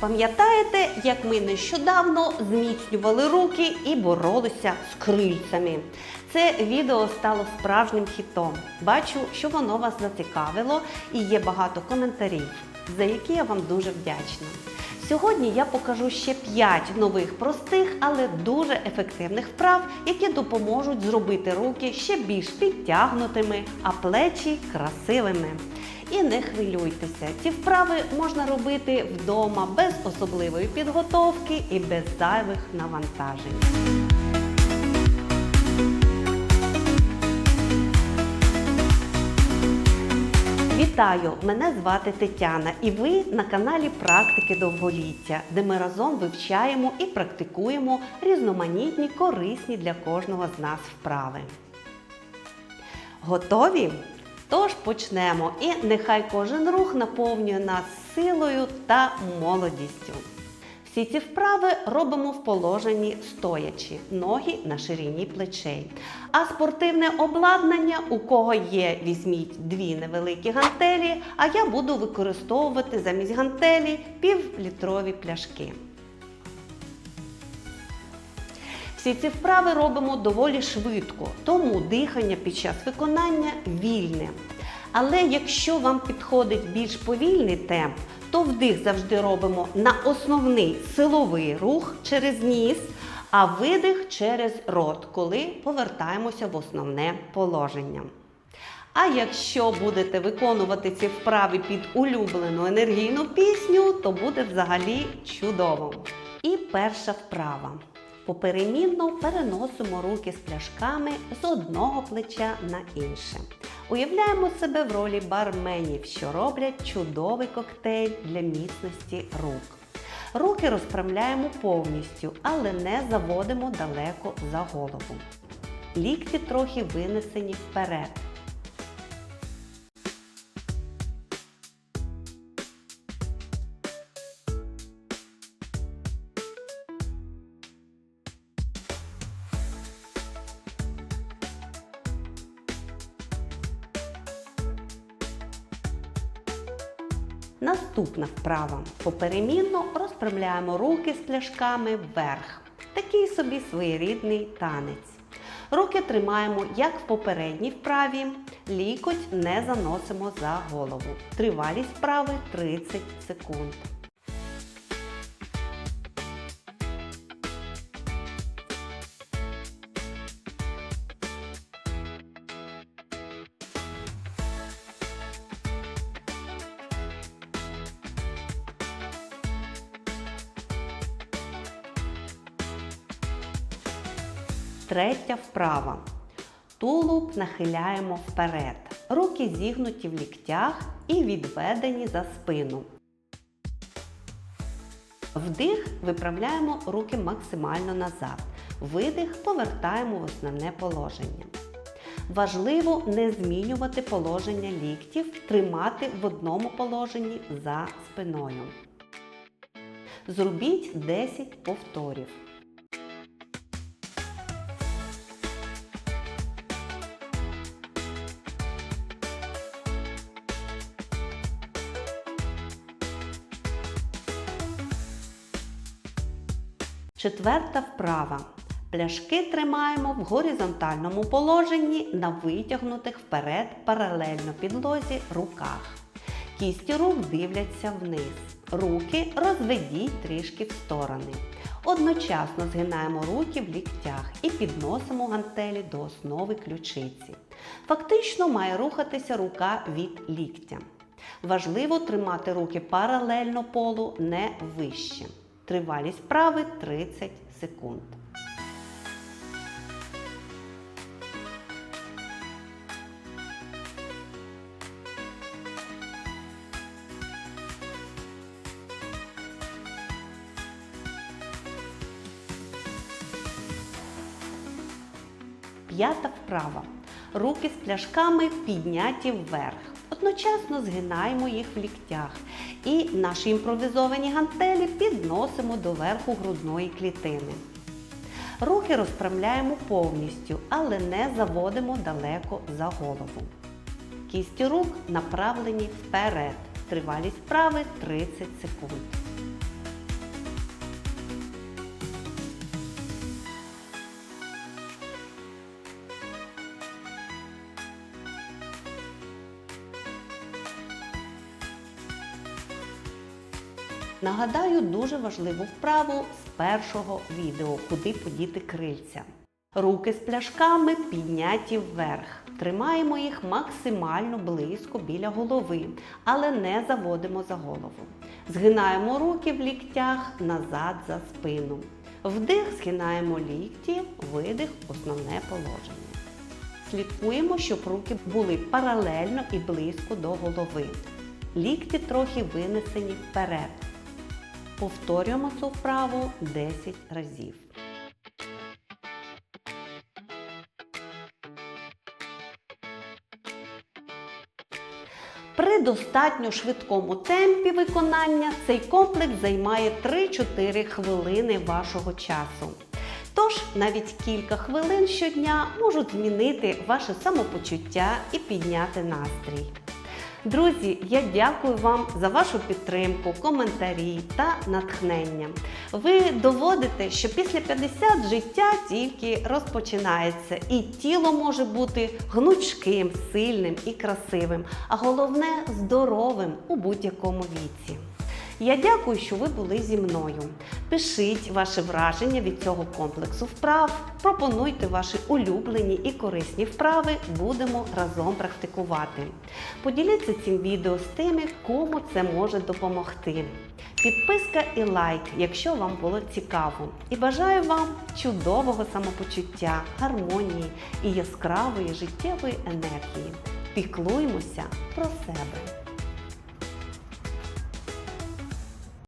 Пам'ятаєте, як ми нещодавно зміцнювали руки і боролися з крильцями? Це відео стало справжнім хітом. Бачу, що воно вас зацікавило і є багато коментарів, за які я вам дуже вдячна. Сьогодні я покажу ще 5 нових простих, але дуже ефективних вправ, які допоможуть зробити руки ще більш підтягнутими, а плечі красивими. І не хвилюйтеся, ці вправи можна робити вдома без особливої підготовки і без зайвих навантажень. Вітаю! Мене звати Тетяна, і ви на каналі Практики довголіття, де ми разом вивчаємо і практикуємо різноманітні корисні для кожного з нас вправи. Готові? Тож почнемо, і нехай кожен рух наповнює нас силою та молодістю. Всі ці вправи робимо в положенні стоячи, ноги на ширині плечей. А спортивне обладнання, у кого є, візьміть дві невеликі гантелі, а я буду використовувати замість гантелі півлітрові пляшки. Всі ці вправи робимо доволі швидко, тому дихання під час виконання вільне. Але якщо вам підходить більш повільний темп, то вдих завжди робимо на основний силовий рух через ніс, а видих через рот, коли повертаємося в основне положення. А якщо будете виконувати ці вправи під улюблену енергійну пісню, то буде взагалі чудово. І перша вправа. Поперемінно переносимо руки з пляшками з одного плеча на інше. Уявляємо себе в ролі барменів, що роблять чудовий коктейль для міцності рук. Руки розправляємо повністю, але не заводимо далеко за голову. Лікті трохи винесені вперед. Наступна вправа. Поперемінно розправляємо руки з пляшками вверх. Такий собі своєрідний танець. Руки тримаємо як в попередній вправі, лікоть не заносимо за голову. Тривалість вправи 30 секунд. Третя вправа. Тулуб нахиляємо вперед. Руки зігнуті в ліктях і відведені за спину. Вдих виправляємо руки максимально назад. Видих повертаємо в основне положення. Важливо не змінювати положення ліктів, тримати в одному положенні за спиною. Зробіть 10 повторів. Четверта вправа. Пляшки тримаємо в горизонтальному положенні на витягнутих вперед паралельно підлозі руках. Кісті рук дивляться вниз. Руки розведіть трішки в сторони. Одночасно згинаємо руки в ліктях і підносимо гантелі до основи ключиці. Фактично має рухатися рука від ліктя. Важливо тримати руки паралельно полу, не вище. Тривалість вправи 30 секунд. П'ята вправа. Руки з пляшками підняті вверх. Одночасно згинаємо їх в ліктях і наші імпровізовані гантелі підносимо до верху грудної клітини. Руки розправляємо повністю, але не заводимо далеко за голову. Кісті рук направлені вперед. Тривалість вправи 30 секунд. Нагадаю дуже важливу вправу з першого відео, куди подіти крильця. Руки з пляшками підняті вверх. Тримаємо їх максимально близько біля голови, але не заводимо за голову. Згинаємо руки в ліктях назад за спину. Вдих згинаємо лікті, видих основне положення. Слідкуємо, щоб руки були паралельно і близько до голови. Лікті трохи винесені вперед. Повторюємо цю вправу 10 разів. При достатньо швидкому темпі виконання цей комплекс займає 3-4 хвилини вашого часу. Тож навіть кілька хвилин щодня можуть змінити ваше самопочуття і підняти настрій. Друзі, я дякую вам за вашу підтримку, коментарі та натхнення. Ви доводите, що після 50 життя тільки розпочинається, і тіло може бути гнучким, сильним і красивим, а головне здоровим у будь-якому віці. Я дякую, що ви були зі мною. Пишіть ваші враження від цього комплексу вправ, пропонуйте ваші улюблені і корисні вправи, будемо разом практикувати. Поділіться цим відео з тими, кому це може допомогти. Підписка і лайк, якщо вам було цікаво. І бажаю вам чудового самопочуття, гармонії і яскравої життєвої енергії. Піклуймося про себе.